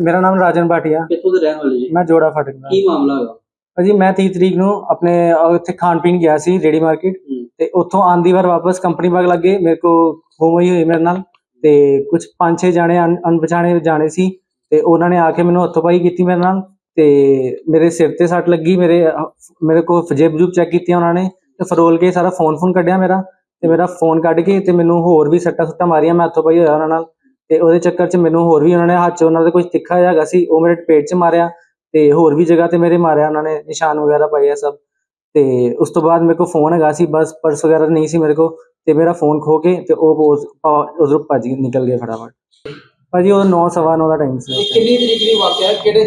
ਮੇਰਾ ਨਾਮ ਰਾਜਨ ਭਾਟੀਆ ਕਿੱਥੋਂ ਦੇ ਰਹਿਣ ਵਾਲੇ ਜੀ? ਮੈਂ ਜੋੜਾ ਫਾਟਕ ਦਾ। ਕੀ ਮਾਮਲਾ ਹੈਗਾ? ਭਾਜੀ ਮੈਂ 30 ਤਰੀਕ ਨੂੰ ਆਪਣੇ ਉੱਥੇ ਖਾਣ ਪੀਣ ਗਿਆ ਸੀ ਰੇੜੀ ਮਾਰਕੀਟ। ਤੇ ਉੱਥੋਂ ਆਂਦੀ ਵਾਰ ਵਾਪਸ ਕੰਪਨੀ ਬਾਗ ਲੱਗੇ ਮੇਰੇ ਕੋ ਹੋਈ ਹੋਈ ਮੇਰੇ ਨਾਲ। ਤੇ ਕੁਝ ਪੰਜ ਛੇ ਜਾਣੇ ਅਣ- ਅਣਪਛਾਣੇ ਜਾਣੇ ਸੀ। ਤੇ ਉਹਨਾਂ ਨੇ ਆ ਕੇ ਮੈਨੂੰ ਹੱਥੋਂ ਪਾਈ ਕੀਤੀ ਮੇਰੇ ਨਾਲ। ਤੇ ਮੇਰੇ ਸਿਰ ਤੇ ਸੱਟ ਲੱਗੀ। ਮੇਰੇ ਮੇਰੇ ਕੋ ਜੇਬ ਜੂਬ ਚੈੱਕ ਕੀਤੀਆਂ ਉਹਨਾਂ ਨੇ। ਤੇ ਫਰੋਲ ਕੇ ਸਾਰਾ ਫੋਨ ਫੋਨ ਕੱਢਿਆ ਮੇਰਾ। ਤੇ ਮੇਰਾ ਫੋਨ ਕੱਢ ਕੇ ਤੇ ਮੈਨੂੰ ਹੋਰ ਵੀ ਸੱਟਾਂ ਸੁੱਟਾਂ ਮਾਰੀਆਂ। ਮੈਂ ਹੱਥੋਂ ਪਾਈ ਹੋਇਆ ਉਹਨਾਂ ਨਾਲ। ਤੇ ਉਹਦੇ ਚੱਕਰ 'ਚ ਮੈਨੂੰ ਹੋਰ ਵੀ ਉਹਨਾਂ ਨੇ ਹੱਥ 'ਚ ਉਹਨਾਂ ਦੇ ਕੁਝ ਤਿੱਖਾ ਜਿਹਾ ਹੈਗਾ ਸੀ ਉਹ ਮੇਰੇ ਪੇਟ 'ਚ ਮਾਰਿਆ ਤੇ ਹੋਰ ਵੀ ਜਗ੍ਹਾ ਤੇ ਮੇਰੇ ਮਾਰਿਆ ਉਹਨਾਂ ਨੇ ਨਿਸ਼ਾਨ ਵਗੈਰਾ ਪਾਏ ਆ ਸਭ। ਤੇ ਉਸ ਤੋਂ ਬਾਅਦ ਮੇਰੇ ਕੋਲ ਫੋਨ ਹੈਗਾ ਸੀ ਬਸ ਪਰਸ ਵਗੈਰਾ ਨਹੀਂ ਸੀ ਮੇਰੇ ਕੋਲ ਤੇ ਮੇਰਾ ਫੋਨ ਖੋ ਕੇ ਤੇ ਉਹ ਉਧਰੋਂ ਭੱਜ ਕੇ ਨਿਕਲ ਗਏ ਫਟਾਫਟ। ਭਾਜੀ ਉਹ 9 ਸਵਾ ਨੌ ਦਾ ਟਾਈਮ ਸੀ। ਕਿੰਨੀ ਤਰੀਕ ਦੀ ਵਾਕਿਆ ਹੈ? ਕਿਹੜੇ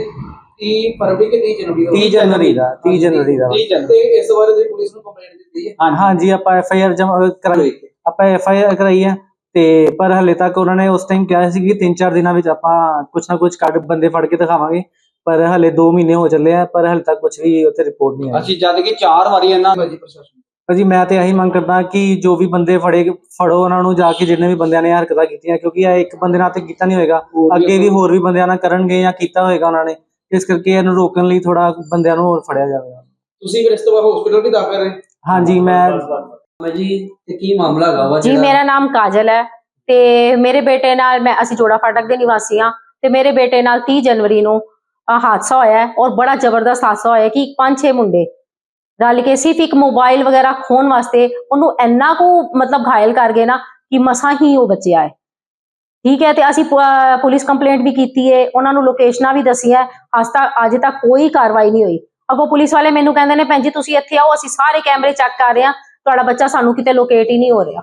30 ਫਰਵਰੀ ਕਿ 30 ਜਨਵਰੀ 30 ਜਨਵਰੀ ਦਾ 30 ਜਨਵਰੀ ਦਾ 30 ਜਨਵਰੀ। ਤੇ ਇਸ ਬਾਰੇ ਦੀ ਪੁਲਿਸ ਨੂੰ ਕੰਪਲੇਂਟ ਦਿੱਤੀ ਹੈ? ਹਾਂਜੀ ਆਪਾਂ ਐਫ ਆਈ ਆਰ ਜਮਾ ਕਰਾਈ ਆਪਾਂ ਐਫ ਆਈ ਆਰ ਕਰਾਈ ਹੈ। ਤੇ ਪਰ ਹਲੇ ਤੱਕ ਉਹਨਾਂ ਨੇ ਉਸ ਟਾਈਮ ਕਿਹਾ ਸੀ ਕਿ 3-4 ਦਿਨਾਂ ਵਿੱਚ ਆਪਾਂ ਕੁਝ ਨਾ ਕੁਝ ਕੱਢ ਬੰਦੇ ਫੜ ਕੇ ਦਿਖਾਵਾਂਗੇ ਪਰ ਹਲੇ 2 ਮਹੀਨੇ ਹੋ ਚੱਲੇ ਆ ਪਰ ਹਲੇ ਤੱਕ ਕੁਝ ਵੀ ਉੱਥੇ ਰਿਪੋਰਟ ਨਹੀਂ ਆਈ ਅਸੀਂ ਜਦ ਕਿ ਚਾਰ ਵਾਰੀ ਇਹਨਾਂ ਭਾਜੀ ਪ੍ਰਸ਼ਾਸਨ ਭਾਜੀ ਮੈਂ ਤੇ ਇਹੀ ਮੰਗ ਕਰਦਾ ਕਿ ਜੋ ਵੀ ਬੰਦੇ ਫੜੇ ਫੜੋ ਉਹਨਾਂ ਨੂੰ ਜਾ ਕੇ ਜਿੰਨੇ ਵੀ ਬੰਦਿਆਂ ਨੇ ਹਰਕਤਾਂ ਕੀਤੀਆਂ ਕਿਉਂਕਿ ਇਹ ਇੱਕ ਬੰਦੇ ਨਾਲ ਤੇ ਕੀਤਾ ਨਹੀਂ ਹੋਏਗਾ। ਅੱਗੇ ਵੀ ਹੋਰ ਵੀ ਬੰਦਿਆਂ ਨਾਲ ਕਰਨਗੇ ਜਾਂ ਕੀਤਾ ਹੋਏਗਾ ਉਹਨਾਂ ਨੇ ਇਸ ਕਰਕੇ ਇਹਨੂੰ ਰੋਕਣ ਲਈ ਥੋੜਾ ਬੰਦਿਆਂ ਨੂੰ ਹੋਰ ਫੜਿਆ ਜਾਵੇਗਾ। ਤੁਸੀਂ ਫਿਰ ਇਸ ਤੋਂ ਬਾਅਦ ਹਸਪੀਟਲ ਵੀ ਦਾਖਲ ਰਹੇ? ਹਾਂਜੀ ਮੈਂ ਜੀ ਤੇ ਕੀ ਮਾਮਲਾ ਹੈਗਾ ਵਾ ਜੀ ਜਿਹੜਾ- ਮੇਰਾ ਨਾਮ ਕਾਜਲ ਹੈ ਤੇ ਮੇਰੇ ਬੇਟੇ ਨਾਲ ਮੈਂ ਅਸੀਂ ਜੋੜਾ ਫਾਟਕ ਦੇ ਨਿਵਾਸੀ ਹਾਂ ਤੇ ਮੇਰੇ ਬੇਟੇ ਨਾਲ 30 ਜਨਵਰੀ ਨੂੰ ਆਹ ਹਾਦਸਾ ਹੋਇਆ ਹੈ ਔਰ ਬੜਾ ਜ਼ਬਰਦਸਤ ਹਾਦਸਾ ਹੋਇਆ ਕਿ ਪੰਜ ਛੇ ਮੁੰਡੇ ਰਲ ਕੇ ਸਿਰਫ ਇੱਕ ਮੋਬਾਈਲ ਵਗੈਰਾ ਖੋਣ ਵਾਸਤੇ ਉਹਨੂੰ ਇੰਨਾ ਕੁ ਮਤਲਬ ਘਾਇਲ ਕਰ ਗਏ ਨਾ ਕਿ ਮਸਾਂ ਹੀ ਉਹ ਬਚਿਆ ਹੈ। ਠੀਕ ਹੈ ਤੇ ਅਸੀਂ ਪ- ਪੁਲਿਸ ਕੰਪਲੇਂਟ ਵੀ ਕੀਤੀ ਹੈ ਉਹਨਾਂ ਨੂੰ ਲੋਕੇਸ਼ਨਾਂ ਵੀ ਦਸੀਆਂ ਅੱਜ ਤੱਕ ਅੱਜ ਤੱਕ ਕੋਈ ਕਾਰਵਾਈ ਨਹੀਂ ਹੋਈ। ਅਗੋ ਪੁਲਿਸ ਵਾਲੇ ਮੈਨੂੰ ਕਹਿੰਦੇ ਨੇ ਭੈਣ ਜੀ ਤੁਸੀਂ ਇੱਥੇ ਆਓ ਅਸੀਂ ਸਾਰੇ ਕੈਮਰੇ ਚੈੱਕ ਕਰ ਰਹੇ ਹਾਂ। ਤੁਹਾਡਾ ਬੱਚਾ ਸਾਨੂੰ ਕਿਤੇ ਲੋਕੇਟ ਹੀ ਨਹੀਂ ਹੋ ਰਿਹਾ।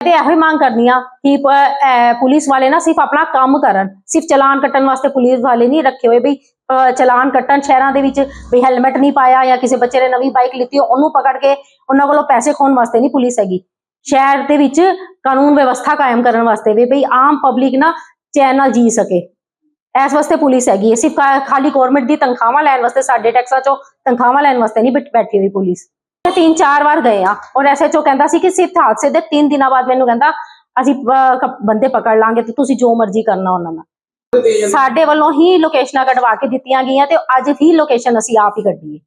ਤੇ ਇਹੋ ਹੀ ਮੰਗ ਕਰਨੀ ਆ ਕਿ ਪੁਲਿਸ ਵਾਲੇ ਨਾ ਸਿਰਫ ਆਪਣਾ ਕੰਮ ਕਰਨ। ਸਿਰਫ ਚਲਾਨ ਕੱਟਣ ਵਾਸਤੇ ਪੁਲਿਸ ਵਾਲੇ ਨਹੀਂ ਰੱਖੇ ਹੋਏ ਬਈ ਚਲਾਨ ਕੱਟਣ ਸ਼ਹਿਰਾਂ ਦੇ ਵਿੱਚ ਵੀ ਹੈਲਮਟ ਨਹੀਂ ਪਾਇਆ ਜਾਂ ਕਿਸੇ ਬੱਚੇ ਨੇ ਨਵੀਂ ਬਾਈਕ ਲਿੱਤੀ, ਉਹਨੂੰ ਪਕੜ ਕੇ ਉਹਨਾਂ ਕੋਲੋਂ ਪੈਸੇ ਖੋਣ ਵਾਸਤੇ ਨਹੀਂ ਪੁਲਿਸ ਹੈਗੀ। ਸ਼ਹਿਰ ਦੇ ਵਿੱਚ ਕਾਨੂੰਨ ਵਿਵਸਥਾ ਕਾਇਮ ਕਰਨ ਵਾਸਤੇ ਵੀ ਬਈ ਆਮ ਪਬਲਿਕ ਨਾ ਚੈਨ ਨਾਲ ਜੀ ਸਕੇ। ਇਸ ਵਾਸਤੇ ਪੁਲਿਸ ਹੈਗੀ ਹੈ। ਸਿਰਫ ਖਾਲੀ ਗਵਰਨਮੈਂਟ ਦੀ ਤਨਖਾਹਾਂ ਲੈਣ ਵਾਸਤੇ, ਸਾਡੇ ਟੈਕਸਾਂ ਚੋਂ ਤਨਖਾਹਾਂ ਲੈਣ ਵਾਸਤੇ ਨਹੀਂ ਬੈਠ- ਬੈਠੀ ਹੋਈ ਪੁਲਿਸ। ਤਿੰਨ ਚਾਰ ਵਾਰ ਗਏ ਆ। ਔਰ ਐਸਐਚਓ ਕਹਿੰਦਾ ਸੀ ਕਿ ਸਿਰਫ ਹਾਦਸੇ ਦੇ 3 ਦਿਨਾਂ ਬਾਅਦ ਮੈਨੂੰ ਕਹਿੰਦਾ ਅਸੀਂ ਬੰਦੇ ਪਕੜ ਲਾਂਗੇ ਤੇ ਤੁਸੀਂ ਜੋ ਮਰਜ਼ੀ ਕਰਨਾ ਉਹਨਾਂ ਨਾਲ। ਸਾਡੇ ਵੱਲੋਂ ਹੀ ਲੋਕੇਸ਼ਨਾਂ ਕਢਵਾ ਕੇ ਦਿੱਤੀਆਂ ਗਈਆਂ ਤੇ ਅੱਜ ਹੀ ਲੋਕੇਸ਼ਨ ਅਸੀਂ ਆਪ ਹੀ ਕੱਢੀ ਹੈ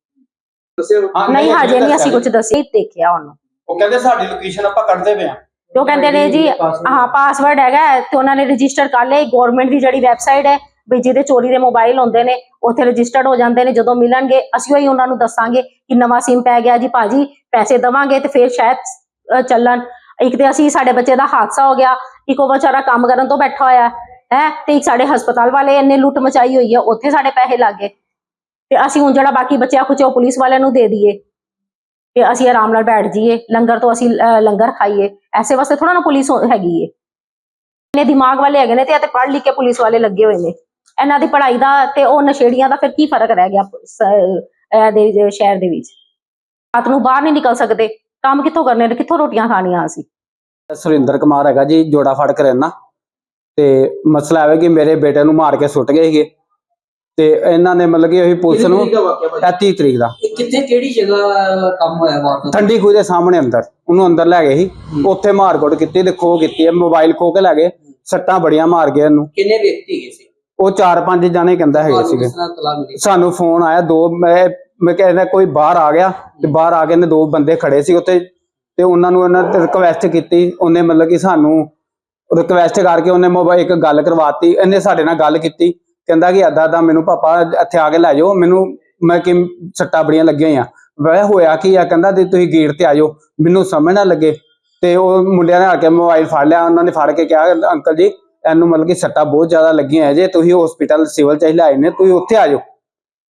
ਨਹੀਂ ਹਜੇ ਨਹੀਂ ਅਸੀਂ ਕੁਝ ਦੱਸਿਆ ਦੇਖਿਆ ਉਹਨੂੰ। ਉਹ ਕਹਿੰਦੇ ਸਾਡੀ ਲੋਕੇਸ਼ਨ ਆਪਾਂ ਕੱਢਦੇ ਪਏ ਆ। ਉਹ ਕਹਿੰਦੇ ਨੇ ਜੀ ਹਾਂ ਪਾਸਵਰਡ ਹੈਗਾ ਤੇ ਉਹਨਾਂ ਨੇ ਰਜਿਸਟਰ ਕਰ ਲਿਆ ਗਵਰਨਮੈਂਟ ਦੀ ਜਿਹੜੀ ਵੈਬਸਾਈਟ ਹੈ ਵੀ ਜਿਹਦੇ ਚੋਰੀ ਦੇ ਮੋਬਾਈਲ ਹੁੰਦੇ ਨੇ ਉੱਥੇ ਰਜਿਸਟਰਡ ਹੋ ਜਾਂਦੇ ਨੇ ਜਦੋਂ ਮਿਲਣਗੇ ਅਸੀਂ ਉਹੀ ਉਹਨਾਂ ਨੂੰ ਦੱਸਾਂਗੇ ਕਿ ਨਵਾਂ ਸਿਮ ਪੈ ਗਿਆ ਜੀ ਭਾਜੀ ਪੈਸੇ ਦਵਾਂਗੇ ਤੇ ਫਿਰ ਸ਼ਾਇਦ ਚੱਲਣ। ਇੱਕ ਤੇ ਅਸੀਂ ਸਾਡੇ ਬੱਚੇ ਦਾ ਹਾਦਸਾ ਹੋ ਗਿਆ ਇੱਕ ਉਹ ਵਿਚਾਰਾ ਕੰਮ ਕਰਨ ਤੋਂ ਬੈਠਾ ਹੋਇਆ ਹੈ ਹੈਂ, ਤੇ ਇੱਕ ਸਾਡੇ ਹਸਪਤਾਲ ਵਾਲੇ ਇੰਨੇ ਲੁੱਟ ਮਚਾਈ ਹੋਈ ਹੈ ਉੱਥੇ ਸਾਡੇ ਪੈਸੇ ਲੱਗ ਗਏ। ਤੇ ਅਸੀਂ ਹੁਣ ਜਿਹੜਾ ਬਾਕੀ ਬਚਿਆ ਖੁਚਿਆ ਉਹ ਪੁਲਿਸ ਵਾਲਿਆਂ ਨੂੰ ਦੇ ਦਈਏ। ਤੇ ਅਸੀਂ ਆਰਾਮ ਨਾਲ ਬੈਠ ਜਾਈਏ ਲੰਗਰ ਤੋਂ ਅਸੀਂ ਲੰਗਰ ਖਾਈਏ। ਐਸੇ ਵਾਸਤੇ ਥੋੜਾ ਨਾ ਪੁਲਿਸ ਹੈਗੀ ਏ। ਇਹਨੇ ਦਿਮਾਗ ਵਾਲੇ ਹੈਗੇ ਨੇ ਤੇ ਇਹ ਤੇ ਪੜ੍ਹ ਲਿਖ ਕੇ ਪੁਲਿਸ ਵਾਲੇ ਲੱਗੇ ਹੋਏ ਨੇ। ਇਹਨਾਂ ਦੀ ਪੜ੍ਹਾਈ ਦਾ ਤੇ ਉਹ ਨਸ਼ੇੜੀਆਂ ਦਾ ਫਿਰ ਕੀ ਫ਼ਰਕ ਰਹਿ ਗਿਆ ਜ- ਸ਼ਹਿਰ ਦੇ ਵਿੱਚ? ਰਾਤ ਨੂੰ ਬਾਹਰ ਨਹੀਂ ਨਿਕਲ ਸਕਦੇ। ਕੰਮ ਕਿੱਥੋਂ ਕਰਨੇ ਨੇ? ਕਿੱਥੋਂ ਰੋਟੀਆਂ ਖਾਣੀਆਂ ਅਸੀਂ? ਸੁਰਿੰਦਰ ਕੁਮਾਰ ਹੈਗਾ ਜੀ ਜੋੜਾ ਫੜਕ ਰਹਿਣਾ ਤੇ ਮਸਲਾ ਹੈ ਕਿ ਮੇਰੇ ਬੇਟੇ ਨੂੰ ਮਾਰ ਕੇ ਸੁੱਟ ਗਏ ਸੀਗੇ। ਤੇ ਇਹਨਾਂ ਨੇ ਮਤਲਬ ਕਿ ਉਹੀ ਪੁਲਿਸ ਨੂੰ ਤਰੀਕ ਦਾ ਵਾਕਿਆ ਭਾਜੀ? 30 ਤਰੀਕ ਦਾ। ਕਿੱਥੇ ਕਿਹੜੀ ਜਗ੍ਹਾ ਕੰਮ ਹੋਇਆ ਵਾਰਦਾਤ ਠੰਡੀ ਖੂਹ ਦੇ ਸਾਹਮਣੇ ਅੰਦਰ। ਉਹਨੂੰ ਅੰਦਰ ਲੈ ਗਏ ਸੀ। ਉੱਥੇ ਮਾਰਕੁੱਟ ਕੀਤੀ ਤੇ ਖੋ ਕੀਤੀ ਹੈ ਮੋਬਾਈਲ ਖੋ ਕੇ ਲੈ ਗਏ। ਸੱਟਾਂ ਬੜੀਆਂ ਮਾਰ ਗਏ ਉਹਨੂੰ ਕਿੰਨੇ ਵਿਅਕਤੀ ਗਏ ਸੀ? ਉਹ ਚਾਰ ਪੰਜ ਜਾਣੇ ਕਹਿੰਦਾ ਹੈਗੇ ਸੀਗੇ। ਸਾਨੂੰ ਫੋਨ ਆਇਆ ਦੋ ਮੈਂ ਮੈਂ ਕਹਿੰਦਾ ਕੋਈ ਬਾਹਰ ਆ ਗਿਆ ਤੇ ਬਾਹਰ ਆ ਕੇ ਨੇ ਦੋ ਬੰਦੇ ਖੜੇ ਸੀ ਉੱਥੇ ਤੇ ਉਹਨਾਂ ਨੂੰ ਉਹਨਾਂ ਤੇ ਰਿਕਵੈਸਟ ਕੀਤੀ ਉਹਨੇ ਮਤਲਬ ਕਿ ਸਾਨੂੰ ਰਿਕਵੈਸਟ ਕਰਕੇ ਉਹਨੇ ਮੋਬਾਈਲ ਇੱਕ ਗੱਲ ਕਰਵਾਤੀ ਇਹਨੇ ਸਾਡੇ ਨਾਲ ਗੱਲ ਕੀਤੀ ਕਹਿੰਦਾ ਕਿ ਅੱਧਾ ਅੱਧਾ ਮੈਨੂੰ ਪਾਪਾ ਇੱਥੇ ਆ ਕੇ ਲੈ ਜਾਓ ਮੈਨੂੰ ਮੈਂ ਕਿ ਸੱਟਾਂ ਬੜੀਆਂ ਲੱਗੀਆਂ ਹੋਈਆਂ। ਵੈ ਹੋਇਆ ਕੀ ਆ ਕਹਿੰਦਾ ਤੇ ਤੁਸੀਂ ਗੇਟ ਤੇ ਆ ਜਾਓ ਮੈਨੂੰ ਸਮਝ ਨਾ ਲੱਗੇ ਤੇ ਉਹ ਮੁੰਡਿਆਂ ਨੇ ਆ ਕੇ ਮੋਬਾਈਲ ਫੜ ਲਿਆ ਉਹਨਾਂ ਨੇ ਫੜ ਕੇ ਕਿਹਾ ਅੰਕਲ ਜੀ ਇਹਨੂੰ ਮਤਲਬ ਕਿ ਸੱਟਾਂ ਬਹੁਤ ਜ਼ਿਆਦਾ ਲੱਗੀਆਂ ਹੈ ਜੇ, ਤੁਸੀਂ ਹਸਪੀਟਲ ਸਿਵਲ ਚ ਹੀ ਲਿਆਏ ਨੇ, ਤੁਸੀਂ ਉੱਥੇ ਆ ਜਾਓ।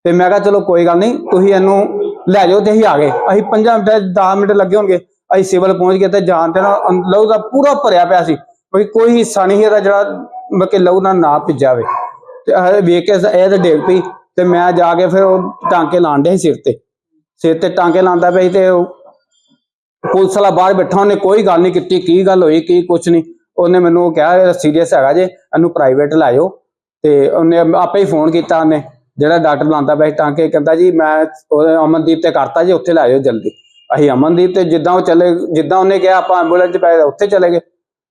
ਤੇ ਮੈਂ ਕਿਹਾ, ਚਲੋ ਕੋਈ ਗੱਲ ਨਹੀਂ, ਤੁਸੀਂ ਇਹਨੂੰ ਲੈ ਜਾਓ ਤੇ ਅਸੀਂ ਆ ਗਏ। ਅਸੀਂ 5 ਮਿੰਟ 10 ਮਿੰਟ ਲੱਗੇ ਹੋਣਗੇ। ਅਸੀਂ ਸਿਵਲ ਪਹੁੰਚ ਗਏ ਤੇ ਜਾਣ ਤੇ ਲਹੂ ਦਾ ਪੂਰਾ ਭਰਿਆ ਪਿਆ ਸੀ। ਕੋਈ ਕੋਈ ਹਿੱਸਾ ਨਹੀਂ ਇਹਦਾ ਜਿਹੜਾ ਮਤਲਬ ਕਿ ਲਹੂ ਨਾਲ ਨਾ ਭਿੱਜਾਵੇ ਤੇ ਵੇਖ ਕੇ ਇਹ ਤੇ ਡੇਗ ਪਈ। ਤੇ ਮੈਂ ਜਾ ਕੇ ਫਿਰ ਉਹ ਟਾਂਕੇ ਲਾਣ ਦੇ ਸਿਰ ਤੇ। ਸਿਰ ਤੇ ਟਾਂਕੇ ਲਾਉਂਦਾ ਪਿਆ ਸੀ ਤੇ ਪੁਲਿਸ ਵਾਲਾ ਬਾਹਰ ਬੈਠਾ, ਉਹਨੇ ਕੋਈ ਗੱਲ ਨਹੀਂ ਕੀਤੀ, ਕੀ ਗੱਲ ਹੋਈ, ਕੀ ਕੁਛ ਨਹੀਂ। ਉਹਨੇ ਮੈਨੂੰ ਕਿਹਾ ਸੀਰੀਅਸ ਹੈਗਾ ਜੇ ਇਹਨੂੰ ਪ੍ਰਾਈਵੇਟ ਲੈ ਜਾਓ। ਤੇ ਉਹਨੇ ਆਪੇ ਹੀ ਫੋਨ ਕੀਤਾ ਉਹਨੇ ਜਿਹੜਾ ਡਾਕਟਰ ਲਾਉਂਦਾ ਪਿਆ ਸੀ ਟਾਂਕੇ ਕਹਿੰਦਾ ਜੀ ਮੈਂ ਅਮਨਦੀਪ ਤੇ ਕਰਤਾ ਜੀ ਉੱਥੇ ਲੈ ਜਾਓ ਜਲਦੀ। ਅਸੀਂ ਅਮਨਦੀਪ ਤੇ ਜਿੱਦਾਂ ਉਹ ਚੱਲੇ ਜਿੱਦਾਂ ਉਹਨੇ ਕਿਹਾ ਆਪਾਂ ਐਂਬੂਲੈਂਸ 'ਚ ਪਏ ਉੱਥੇ ਚਲੇ ਗਏ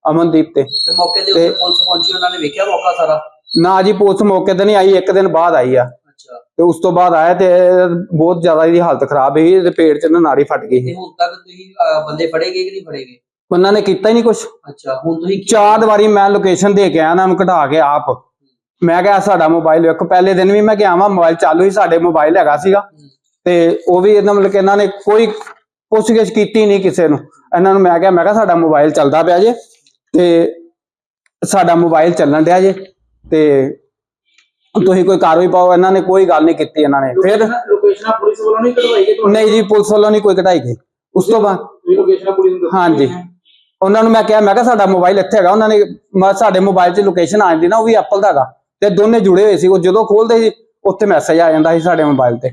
ਅਮਨਦੀਪ ਤੇ। ਤੇ ਮੌਕੇ ਦੇ ਉੱਤੇ ਤੇ- ਪੁਲਿਸ ਪਹੁੰਚੀ ਉਹਨਾਂ ਨੇ ਵੇਖਿਆ ਮੌਕਾ ਸਾਰਾ? ਨਾ ਜੀ ਪੁਲਿਸ ਮੌਕੇ ਤੇ ਨਹੀਂ ਆਈ ਇੱਕ ਦਿਨ ਬਾਅਦ ਆਈ ਆ। ਅੱਛਾ। ਤੇ ਉਸ ਤੋਂ ਬਾਅਦ ਆਇਆ ਤੇ ਬਹੁਤ ਜ਼ਿਆਦਾ ਇਹਦੀ ਹਾਲਤ ਖਰਾਬ ਸੀ ਤੇ ਪੇਟ 'ਚ ਨਾ ਨਾੜੀ ਫਟ ਗਈ ਤੇ ਸੀ ਹੁਣ ਤੱਕ ਤੁਸੀਂ ਅਹ, ਬੰਦੇ ਫੜੇਗੇ ਕਿ ਨਹੀਂ ਫੜੇਗੇ ਉਹਨਾਂ ਨੇ ਕੀਤਾ ਹੀ ਨਹੀਂ ਕੁਝ ਅੱਛਾ ਹੁਣ ਤੁਸੀਂ ਕੀ- ਚਾਰ ਵਾਰੀ ਮੈਂ ਲੋਕੇਸ਼ਨ ਦੇ ਕੇ ਆਇਆ ਉਹਨਾਂ ਨੂੰ ਘਟਾ ਕੇ ਆਪ। ਮੈਂ ਕਿਹਾ ਸਾਡਾ ਮੋਬਾਈਲ ਵੇਖੋ ਪਹਿਲੇ ਦਿਨ ਵੀ ਮੈਂ ਕਿਹਾ ਆਵਾਂ ਮੋਬਾਈਲ ਚਾਲੂ ਹੀ ਸਾਡੇ ਮੋਬਾਈਲ ਹੈਗਾ ਸੀਗਾ। ਤੇ ਉਹ ਵੀ ਇਹਨਾਂ ਮਤਲਬ ਕਿ ਇਹਨਾਂ ਨੇ ਕੋਈ ਪੁੱਛਗਿੱਛ ਕੀਤੀ ਨਹੀਂ ਕਿਸੇ ਨੂੰ। ਇਹਨਾਂ ਨੂੰ ਮੈਂ ਕਿਹਾ ਮੈਂ ਕਿਹਾ ਸਾਡਾ ਮੋਬਾਈਲ ਚੱਲਦਾ ਪਿਆ ਜੇ ਤੇ ਸਾਡਾ ਮੋਬਾਈਲ ਚੱਲਣ ਡਿਆ ਜੇ ਤੇ ਤੁਸੀਂ ਕੋਈ ਕਾਰਵਾਈ ਪਾਓ ਇਹਨਾਂ ਨੇ ਕੋਈ ਗੱਲ ਨਹੀਂ ਕੀਤੀ ਇਹਨਾਂ ਨੇ। ਫਿਰ ਲੋਕੇਸ਼ਨ ਪੁਲਿਸ ਵੱਲੋਂ ਨਹੀਂ ਕਢਵਾਈ ਗਈ ਨਹੀਂ ਜੀ ਪੁਲਿਸ ਵੱਲੋਂ ਨਹੀਂ ਕੋਈ ਘਟਾਈ ਗਈ। ਉਸ ਤੋਂ ਬਾਅਦ ਲੋਕੇਸ਼ਨ ਪੁਲਿਸ ਨੂੰ ਦੱਸੀ। ਹਾਂਜੀ? ਉਹਨਾਂ ਨੂੰ ਮੈਂ ਕਿਹਾ ਮੈਂ ਕਿਹਾ ਸਾਡਾ ਮੋਬਾਈਲ ਇੱਥੇ ਹੈਗਾ। ਉਹਨਾਂ ਨੇ ਮੈਂ ਸਾਡੇ ਮੋਬਾਈਲ 'ਚ ਲੋਕੇਸ਼ਨ ਆ ਜਾਂਦੀ ਨਾ ਉਹ ਵੀ ਐਪਲ ਦਾ ਹੈਗਾ। ਤੇ ਦੋਨੇ ਜੁੜੇ ਹੋਏ ਸੀ। ਉਹ ਜਦੋਂ ਖੋਲਦੇ ਸੀ ਉੱਥੇ ਮੈਸੇਜ ਆ ਜਾਂਦਾ ਸੀ ਸਾਡੇ ਮੋਬਾਈਲ ਤੇ।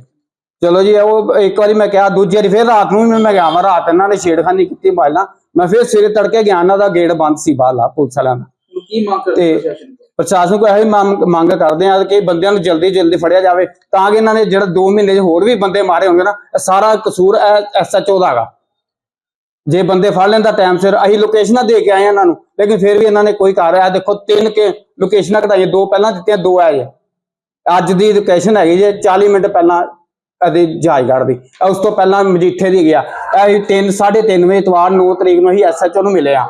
ਚਲੋ ਜੀ ਉਹ ਇੱਕ ਵਾਰੀ ਮੈਂ ਕਿਹਾ ਦੂਜੀ ਵਾਰੀ ਫਿਰ ਰਾਤ ਨੂੰ ਵੀ ਮੈਂ ਗਿਆ ਮੈਂ ਰਾਤ ਇਹਨਾਂ ਨੇ ਛੇੜਖਾਨੀ ਕੀਤੀ ਮੋਬਾਈਲ ਨਾਲ। ਮੈਂ ਫਿਰ ਸਵੇਰੇ ਤੜਕੇ ਗਿਆ ਇਹਨਾਂ ਦਾ ਗੇਟ ਬੰਦ ਸੀ ਬਾਹਲਾ ਪੁਲਿਸ ਵਾਲਿਆਂ ਦਾ। ਹੁਣ ਕੀ ਮੰਗ ਕਰਦੇ ਤੇ- ਪ੍ਰਸ਼ਾਸਨ ਤੋਂ? ਪ੍ਰਸ਼ਾਸਨ ਕੋਲ ਇਹੀ ਮੰਗ ਮੰਗ ਕਰਦੇ ਆ ਕਿ ਬੰਦਿਆਂ ਨੂੰ ਜਲਦੀ ਜਲਦੀ ਫੜਿਆ ਜਾਵੇ ਤਾਂ ਕਿ ਇਹਨਾਂ ਨੇ ਜਿਹੜਾ 2 ਮਹੀਨੇ 'ਚ ਹੋਰ ਵੀ ਬੰਦੇ ਮਾਰੇ ਹੋਣਗੇ ਨਾ ਇਹ ਸਾਰਾ ਕਸੂਰ ਐਸਐਚਓ ਦਾ ਹੈਗਾ। ਜੇ ਬੰਦੇ ਫੜ ਲੈਂਦਾ ਟਾਈਮ ਸਿਰ, ਅਸੀਂ ਲੋਕੇਸ਼ਨਾਂ ਦੇ ਕੇ ਆਏ ਆ ਇਹਨਾਂ ਨੂੰ। ਲੇਕਿਨ ਫਿਰ ਵੀ ਇਹਨਾਂ ਨੇ ਕੋਈ ਕਰ ਰਿਹਾ ਦੇਖੋ, ਤਿੰਨ ਕੇ ਲੋਕੇਸ਼ਨਾਂ ਕਢਾਈਆਂ ਦੋ ਪਹਿਲਾਂ ਦਿੱਤੀਆਂ, ਦੋ ਆਏ ਜੇ ਅੱਜ ਦੀ ਲੋਕੇਸ਼ਨ ਹੈਗੀ ਜੇ 40 ਮਿੰਟ ਪਹਿਲਾਂ ਇਹਦੀ ਜਹਾਜ਼ਗੜ੍ਹ ਦੀ। ਉਸ ਤੋਂ ਪਹਿਲਾਂ ਮਜੀਠੇ ਦੀ ਗਿਆ। ਇਹ 3 3:30 ਵਜੇ ਇਤਵਾਰ 9 ਤਰੀਕ ਨੂੰ ਅਸੀਂ ਐਸਐਚਓ ਨੂੰ ਮਿਲੇ ਆ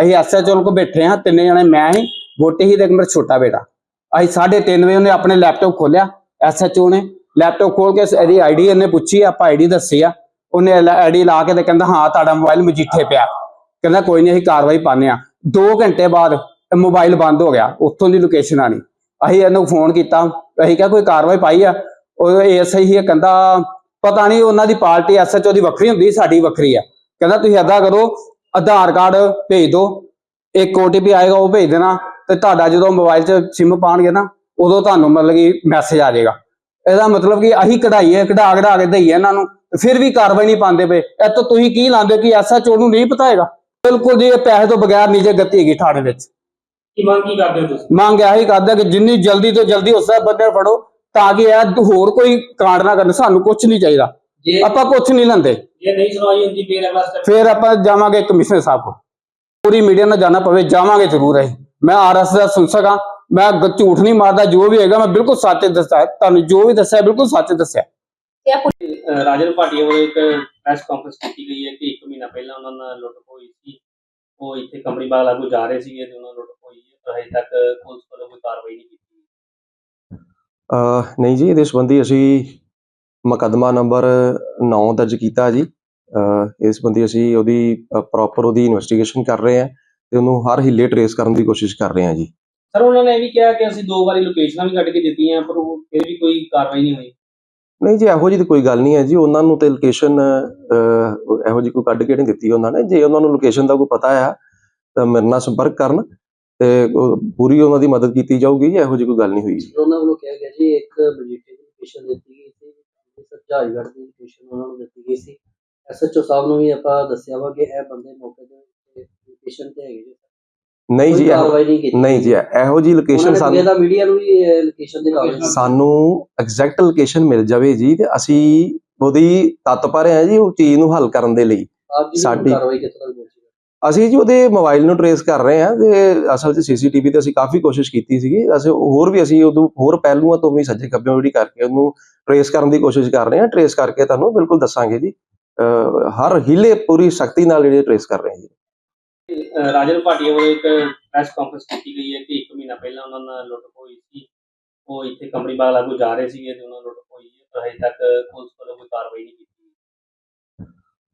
ਅਸੀਂ ਐਸਐਚਓ ਕੋਲ ਬੈਠੇ ਆ ਤਿੰਨੇ ਜਣੇ, ਮੈਂ ਹੀ, ਵੋਟੇ ਹੀ ਤੇ ਇੱਕ ਮੇਰਾ ਛੋਟਾ ਬੇਟਾ। ਅਸੀਂ 3:30 ਵਜੇ ਉਹਨੇ ਆਪਣੇ ਲੈਪਟਾਪ ਖੋਲਿਆ ਐਸਐਚਓ ਨੇ ਲੈਪਟਾਪ ਖੋਲ ਕੇ ਇਹਦੀ ਆਈਡੀ ਇਹਨੇ ਪੁੱਛੀ, ਆਪਾਂ ਆਈਡੀ ਦੱਸੀ ਆ। ਉਹਨੇ ਆਈਡੀ ਲਾ ਕੇ ਤੇ ਕਹਿੰਦਾ, ਹਾਂ, ਤੁਹਾਡਾ ਮੋਬਾਈਲ ਮਜੀਠੇ ਪਿਆ। ਕਹਿੰਦਾ, ਕੋਈ ਨਹੀਂ ਅਸੀਂ ਕਾਰਵਾਈ ਪਾਣੇ ਆ 2 ਘੰਟੇ ਬਾਅਦ ਮੋਬਾਈਲ ਬੰਦ ਹੋ ਗਿਆ, ਉੱਥੋਂ ਦੀ ਲੋਕੇਸ਼ਨ ਆਣੀ ਅਸੀਂ ਇਹਨੂੰ ਫੋਨ ਕੀਤਾ, ਅਸੀਂ ਕਿਹਾ, ਕੋਈ ਕਾਰਵਾਈ ਪਾਈ ਆ? ਉਹ ਐਸਆਈ ਹੀ ਕਹਿੰਦਾ, ਪਤਾ ਨਹੀਂ ਉਹਨਾਂ ਦੀ ਪਾਰਟੀ ਐਸਐਚਓ ਦੀ ਵੱਖਰੀ ਹੁੰਦੀ, ਸਾਡੀ ਵੱਖਰੀ ਆ। ਕਹਿੰਦਾ, ਤੁਸੀਂ ਏਦਾਂ ਕਰੋ, ਆਧਾਰ ਕਾਰਡ ਭੇਜ ਦਿਓ, ਇੱਕ ਓਟੀਪੀ ਆਏਗਾ, ਉਹ ਭੇਜ ਦੇਣਾ, ਤੇ ਤੁਹਾਡਾ ਜਦੋਂ ਮੋਬਾਈਲ 'ਚ ਸਿਮ ਪਾਣਗੇ ਨਾ, ਉਦੋਂ ਤੁਹਾਨੂੰ ਮਤਲਬ ਕਿ ਮੈਸੇਜ ਆ ਜਾਏਗਾ। ਇਹਦਾ ਮਤਲਬ ਕਿ ਅਸੀਂ ਕਢਾਈਏ ਕਢਾ ਕਢਾ ਕੇ ਦਈਏ ਇਹਨਾਂ ਨੂੰ। ਫਿਰ ਵੀ ਕਾਰਵਾਈ ਨਹੀਂ ਪਾਉਂਦੇ ਪਏ। ਇਹ ਤਾਂ ਤੁਸੀਂ ਕੀ ਲਾਉਂਦੇ ਕਿ ਐਸਐਚਓ ਨੂੰ ਨਹੀਂ ਪਤਾ ਹੈਗਾ ਬਿਲਕੁਲ ਜੀ ਇਹ ਪੈਸੇ ਤੋਂ ਬਗੈਰ ਨੀਚੇ ਗਤੀ ਹੈਗੀ ਥਾਣੇ ਵਿੱਚ। ਕੀ ਮੰਗ ਕੀ ਕਰਦੇ ਹੋ ਤੁਸੀਂ? ਮੰਗ ਇਹੀ ਕਰਦਾ ਕਿ ਜਿੰਨੀ ਜਲਦੀ ਤੋਂ ਜਲਦੀ ਉਸ ਬੰਦੇ ਨੂੰ ਫੜੋ ਤਾਂ ਕਿ ਇਹ ਹੋਰ ਕੋਈ ਕਾਂਡ ਨਾ ਕਰਨ। ਸਾਨੂੰ ਕੁਝ ਨਹੀਂ ਚਾਹੀਦਾ। ਜੇ ਆਪਾਂ ਕੁਝ ਨਹੀਂ ਲੈਂਦੇ। ਜੇ ਨਹੀਂ ਹੁੰਦੀ ਫੇਰ ਅਗਲਾ ਸਟੈਪ ਫਿਰ ਆਪਾਂ ਜਾਵਾਂਗੇ ਕਮਿਸ਼ਨਰ ਸਾਹਿਬ ਕੋਲ। ਪੂਰੀ ਮੀਡੀਆ ਨਾਲ ਜਾਣਾ ਪਵੇ ਜਾਵਾਂਗੇ ਜ਼ਰੂਰ ਅਸੀਂ। ਮੈਂ ਆਰਐਸ ਦਾ ਸੁਣ ਸਕਾਂ ਮੈਂ ਝੂਠ ਨਹੀਂ ਮਾਰਦਾ ਜੋ ਵੀ ਹੈਗਾ ਮੈਂ ਬਿਲਕੁਲ ਸੱਚ ਦੱਸਿਆ। ਤੁਹਾਨੂੰ ਜੋ ਵੀ ਦੱਸਿਆ ਬਿਲਕੁਲ ਸੱਚ ਦੱਸਿਆ। ਤੇ ਇਹ ਅਹ ਰਾਜਨ ਭਾਟੀਆ ਵੱਲੋਂ ਇੱਕ ਪ੍ਰੈਸ ਕਾਨਫਰੰਸ ਕੀਤੀ ਗਈ ਹੈ ਕਿ ਇੱਕ ਮਹੀਨਾ ਪਹਿਲਾਂ ਉਹਨਾਂ ਨਾਲ ਲੁੱਟ ਹੋਈ ਸੀ। ਉਹ ਇੱਥੇ ਕੰਪਨੀ ਬਾਗ ਲਾਗੂ ਜਾ ਰਹੇ ਸੀਗੇ ਤੇ ਉਹਨਾਂ ਨਾਲ ਲੁੱਟ ਹੋਈ ਹੈ ਪਰ ਹਜੇ ਤੱਕ ਪੁਲਿਸ ਵੱਲੋਂ ਕੋਈ ਕਾਰਵਾਈ ਨਹੀਂ ਕੀਤੀ ਅਹ ਨਹੀਂ ਜੀ ਇਹਦੇ ਸੰਬੰਧੀ ਅਸੀਂ ਮੁਕੱਦਮਾ ਨੰਬਰ 9 ਦਰਜ ਕੀਤਾ ਜੀ। ਇਸ ਸੰਬੰਧੀ ਅਸੀਂ ਉਹਦੀ ਪ੍ਰੋਪਰ ਉਹਦੀ ਇਨਵੈਸਟੀਗੇਸ਼ਨ ਕਰ ਰਹੇ ਹਾਂ ਤੇ ਉਹਨੂੰ ਹਰ ਹਿੱਲੇ ਟਰੇਸ ਕਰਨ ਦੀ ਕੋਸ਼ਿਸ਼ ਕਰ ਰਹੇ ਹਾਂ ਜੀ। ਸਰ ਉਹਨਾਂ ਨੇ ਇਹ ਵੀ ਕਿਹਾ ਕਿ ਅਸੀਂ ਦੋ ਵਾਰੀ ਲੋਕੇਸ਼ਨਾਂ ਵੀ ਕੱਢ ਕੇ ਦਿੱਤੀਆਂ ਪਰ ਉਹ ਫਿਰ ਵੀ ਕੋਈ ਕਾਰਵਾਈ ਨਹੀਂ ਹੋਈ। ਨਹੀਂ ਜੀ, ਇਹੋ ਜਿਹੀ ਕੋਈ ਗੱਲ ਨਹੀਂ ਹੈ ਜੀ। ਉਹਨਾਂ ਨੂੰ ਤੇ ਲੋਕੇਸ਼ਨ ਇਹੋ ਜਿਹੀ ਕੋਈ ਕੱਢ ਕੇ ਨਹੀਂ ਦਿੱਤੀ ਉਹਨਾਂ ਨੇ। ਜੇ ਉਹਨਾਂ ਨੂੰ ਲੋਕੇਸ਼ਨ ਦਾ ਕੋਈ ਪਤਾ ਆ, ਤਾਂ ਮੇਰੇ ਨਾਲ ਸੰਪਰਕ ਕਰਨ ਤੇ ਪੂਰੀ ਉਹਨਾਂ ਦੀ ਮਦਦ ਕੀਤੀ ਜਾਊਗੀ ਜੀ। ਇਹੋ ਜਿਹੀ ਕੋਈ ਗੱਲ ਨਹੀਂ ਹੋਈ ਉਹਨਾਂ ਵੱਲੋਂ ਕਿਹਾ ਗਿਆ ਜੀ, ਇੱਕ ਮਜੀਠੇ ਦੀ ਲੋਕੇਸ਼ਨ ਦਿੱਤੀ ਗਈ ਸੀ ਸੱਜਾਈਗੜ੍ਹ ਦੀ ਲੋਕੇਸ਼ਨ ਉਹਨਾਂ ਨੂੰ ਦਿੱਤੀ ਗਈ ਸੀ। ਐਸਐਚਓ ਸਾਹਿਬ ਨੂੰ ਵੀ ਆਪਾਂ ਦੱਸਿਆ ਵਾ ਕਿ ਇਹ ਬੰਦੇ ਮੌਕੇ ਤੇ ਲੋਕੇਸ਼ਨ ਤੇ ਹੈਗੇ ਜੀ ਨਹੀਂ ਜੀ ਕੋਈ ਇਹੋ- ਕਾਰਵਾਈ ਨਹੀਂ ਕੀਤੀ। ਨਹੀਂ ਜੀ ਇਹੋ ਜਿਹੀ ਲੋਕੇਸ਼ਨ ਸਾਨੂੰ ਸਾਨੂੰ ਮੀਡੀਆ ਨੂੰ ਵੀ ਲੋਕੇਸ਼ਨ ਦੇ ਕਾਗਜ਼ ਸਾਨੂੰ ਐਗਜ਼ੈਕਟ ਲੋਕੇਸ਼ਨ ਮਿਲ ਜਾਵੇ ਜੀ ਤੇ ਅਸੀਂ ਉਹਦੀ ਤੱਤ ਪਰ ਆ ਜੀ ਉਹ ਚੀਜ਼ ਨੂੰ ਹੱਲ ਕਰਨ ਦੇ ਲਈ। ਆਪ ਜੀ ਸਾਡੀ- ਕਾਰਵਾਈ ਅਸੀਂ ਜੀ ਉਹਦੇ ਮੋਬਾਈਲ ਨੂੰ ਟਰੇਸ ਕਰ ਰਹੇ ਹਾਂ ਤੇ ਅਸਲ 'ਚ ਸੀਸੀਟੀਵੀ ਤੇ ਅਸੀਂ ਕਾਫੀ ਕੋਸ਼ਿਸ਼ ਕੀਤੀ ਸੀਗੀ। ਅਸੀਂ ਹੋਰ ਵੀ ਅਸੀਂ ਉਦੋਂ ਹੋਰ ਪਹਿਲੂਆਂ ਤੋਂ ਵੀ ਸੱਜੇ ਖੱਬੇ ਜਿਹੜੀ ਕਰਕੇ ਉਹਨੂੰ ਟਰੇਸ ਕਰਨ ਦੀ ਕੋਸ਼ਿਸ਼ ਕਰ ਰਹੇ ਹਾਂ। ਟਰੇਸ ਕਰਕੇ ਤੁਹਾਨੂੰ ਬਿਲਕੁਲ ਦੱਸਾਂਗੇ ਜੀ। ਅਹ ਹਰ ਹਿੱਲੇ ਪੂਰੀ ਸ਼ਕਤੀ ਨਾਲ ਜਿਹੜੇ ਟਰੇਸ ਕਰ ਰਹੇ ਹਾਂ ਜੀ। ਰਾਜਨ ਭਾਟੀਆ ਵੱਲੋਂ ਇੱਕ ਪ੍ਰੈਸ ਕਾਨਫਰੰਸ ਕੀਤੀ ਗਈ ਹੈ ਕਿ ਇੱਕ ਮਹੀਨਾ ਪਹਿਲਾਂ ਉਹਨਾਂ ਨਾਲ ਲੁੱਟ ਹੋਈ ਸੀ। ਉਹ ਇੱਥੇ ਕੰਪਨੀ ਬਾਗ ਲਾਗੂ ਜਾ ਰਹੇ ਸੀਗੇ ਤੇ ਉਹਨਾਂ ਲੁੱਟ ਹੋਈ ਹੈ ਪਰ ਹਜੇ ਤੱਕ ਪੁਲਿਸ ਵੱਲੋਂ ਕੋਈ ਕਾਰਵਾਈ ਨਹੀਂ ਕੀਤੀ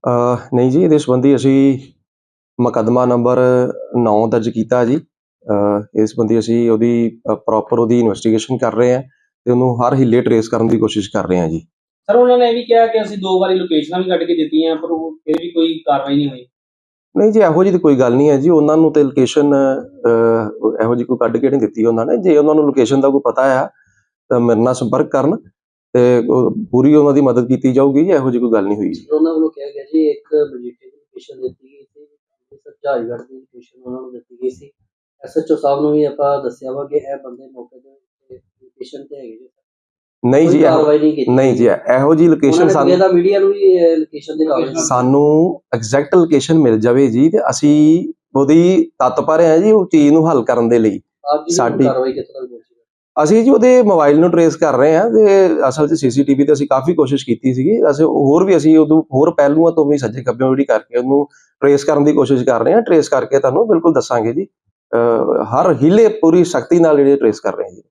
ਅਹ ਨਹੀਂ ਜੀ ਇਹਦੇ ਸੰਬੰਧੀ ਅਸੀਂ ਮੁਕੱਦਮਾ ਨੰਬਰ 9 ਦਰਜ ਕੀਤਾ ਜੀ। ਇਸ ਸੰਬੰਧੀ ਅਸੀਂ ਉਹਦੀ ਪ੍ਰੋਪਰ ਉਹਦੀ ਇਨਵੈਸਟੀਗੇਸ਼ਨ ਕਰ ਰਹੇ ਹਾਂ ਤੇ ਉਹਨੂੰ ਹਰ ਹਿੱਲੇ ਟਰੇਸ ਕਰਨ ਦੀ ਕੋਸ਼ਿਸ਼ ਕਰ ਰਹੇ ਹਾਂ ਜੀ। ਸਰ ਉਹਨਾਂ ਨੇ ਇਹ ਵੀ ਕਿਹਾ ਕਿ ਅਸੀਂ ਦੋ ਵਾਰੀ ਲੋਕੇਸ਼ਨਾਂ ਵੀ ਕੱਢ ਕੇ ਦਿੱਤੀਆਂ ਪਰ ਉਹ ਫਿਰ ਵੀ ਕੋਈ ਕਾਰਵਾਈ ਨਹੀਂ ਹੋਈ। ਨਹੀਂ ਜੀ, ਇਹੋ ਜਿਹੀ ਤਾਂ ਕੋਈ ਗੱਲ ਨਹੀਂ ਹੈ ਜੀ। ਉਹਨਾਂ ਨੂੰ ਤੇ ਲੋਕੇਸ਼ਨ ਇਹੋ ਜਿਹੀ ਕੋਈ ਕੱਢ ਕੇ ਨਹੀਂ ਦਿੱਤੀ ਉਹਨਾਂ ਨੇ। ਜੇ ਉਹਨਾਂ ਨੂੰ ਲੋਕੇਸ਼ਨ ਦਾ ਕੋਈ ਪਤਾ ਆ, ਤਾਂ ਮੇਰੇ ਨਾਲ ਸੰਪਰਕ ਕਰਨ ਤੇ ਪੂਰੀ ਉਹਨਾਂ ਦੀ ਮਦਦ ਕੀਤੀ ਜਾਊਗੀ ਜੀ। ਇਹੋ ਜਿਹੀ ਕੋਈ ਗੱਲ ਨਹੀਂ ਹੋਈ ਉਹਨਾਂ ਵੱਲੋਂ ਕਿਹਾ ਗਿਆ ਜੀ, ਇੱਕ ਮਜੀਠੇ ਦੀ ਲੋਕੇਸ਼ਨ ਦਿੱਤੀ ਗਈ ਸੀ ਸੱਜਾਈਗੜ੍ਹ ਦੀ ਲੋਕੇਸ਼ਨ ਉਹਨਾਂ ਨੂੰ ਦਿੱਤੀ ਗਈ ਸੀ। ਐਸਐਚਓ ਸਾਹਿਬ ਨੂੰ ਵੀ ਆਪਾਂ ਦੱਸਿਆ ਵਾ ਕਿ ਇਹ ਬੰਦੇ ਮੌਕੇ ਤੇ ਲੋਕੇਸ਼ਨ ਤੇ ਹੈਗੇ ਜੀ ਨਹੀਂ ਜੀ ਇਹੋ- ਕਾਰਵਾਈ ਨਹੀਂ ਕੀਤੀ। ਨਹੀਂ ਜੀ ਇਹੋ ਜਿਹੀ ਲੋਕੇਸ਼ਨ ਸਾਨੂੰ ਸਾਨੂੰ ਮੀਡੀਆ ਨੂੰ ਵੀ ਲੋਕੇਸ਼ਨ ਦੇ ਕਾਗਜ਼ ਸਾਨੂੰ ਐਗਜ਼ੈਕਟ ਲੋਕੇਸ਼ਨ ਮਿਲ ਜਾਵੇ ਜੀ ਤੇ ਅਸੀਂ ਉਹਦੀ ਤੱਤ ਪਰ ਆ ਜੀ ਉਹ ਚੀਜ਼ ਨੂੰ ਹੱਲ ਕਰਨ ਦੇ ਲਈ। ਆਪ ਜੀ ਸਾਡੀ- ਕਾਰਵਾਈ ਅਸੀਂ ਜੀ ਉਹਦੇ ਮੋਬਾਈਲ ਨੂੰ ਟਰੇਸ ਕਰ ਰਹੇ ਹਾਂ ਤੇ ਅਸਲ 'ਚ ਸੀਸੀਟੀਵੀ ਤੇ ਅਸੀਂ ਕਾਫੀ ਕੋਸ਼ਿਸ਼ ਕੀਤੀ ਸੀਗੀ। ਅਸੀਂ ਹੋਰ ਵੀ ਅਸੀਂ ਉਦੋਂ ਹੋਰ ਪਹਿਲੂਆਂ ਤੋਂ ਵੀ ਸੱਜੇ ਖੱਬੇ ਜਿਹੜੀ ਕਰਕੇ ਉਹਨੂੰ ਟਰੇਸ ਕਰਨ ਦੀ ਕੋਸ਼ਿਸ਼ ਕਰ ਰਹੇ ਹਾਂ। ਟਰੇਸ ਕਰਕੇ ਤੁਹਾਨੂੰ ਬਿਲਕੁਲ ਦੱਸਾਂਗੇ ਜੀ। ਅਹ ਹਰ ਹੀਲੇ ਪੂਰੀ ਸ਼ਕਤੀ ਨਾਲ ਜਿਹੜੇ ਟਰੇਸ ਕਰ ਰਹੇ ਹਾਂ ਜੀ।